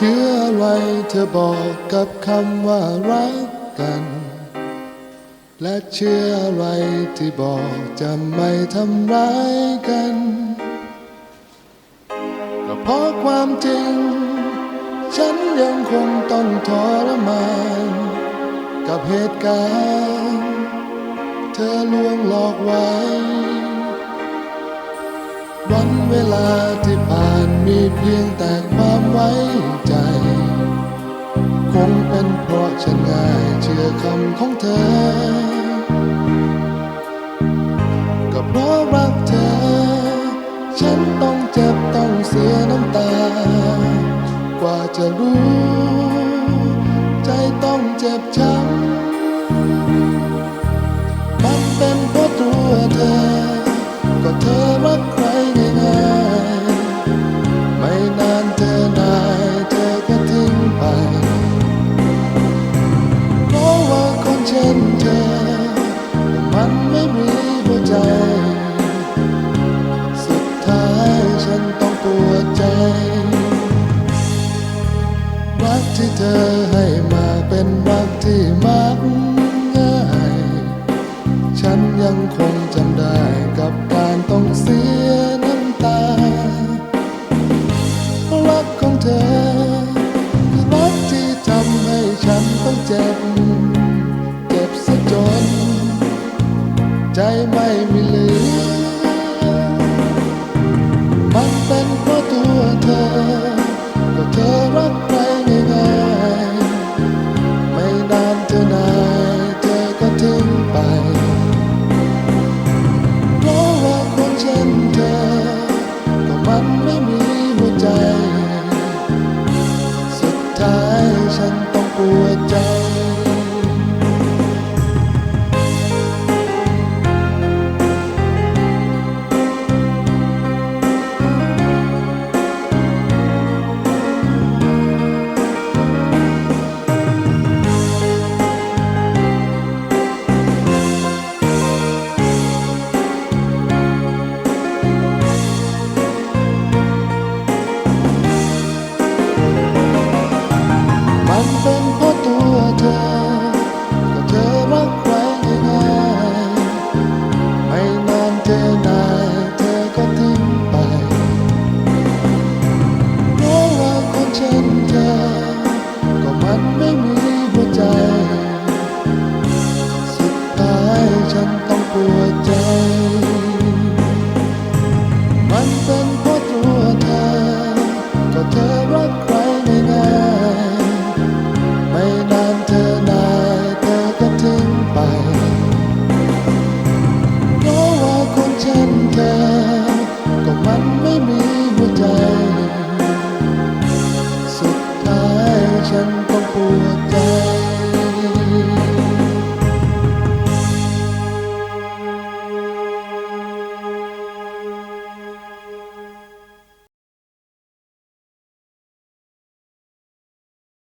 เธอบอกกับคำว่ารักกัน และเชื่ออะไรที่บอกจะไม่ทำร้ายกัน ก็เพราะความจริง ฉันยังคงต้องทรมาน กับเหตุการณ์ เธอลวงหลอกไว้ วันเวลาที่ผ่านมีเพียงแต่ความไว้ งเป็นเพราะฉันง่ายเชื่อคำของเธอ ก็เพราะรักเธอ ฉันต้องเจ็บต้องเสียน้ำตา กว่าจะรู้ ใจต้องเจ็บช้ำ เธอให้มาเป็นรักที่มักง่าย ฉันยังคงจำได้กับการต้องเสียน้ำตา รักของเธอรักที่ทำให้ฉันต้องเจ็บ เจ็บซะจน ใจไม่มีเหลือ มันเป็นเพราะตัว ไม่มีหัวใจ สุดท้ายฉันต้องปวดใจ มันเป็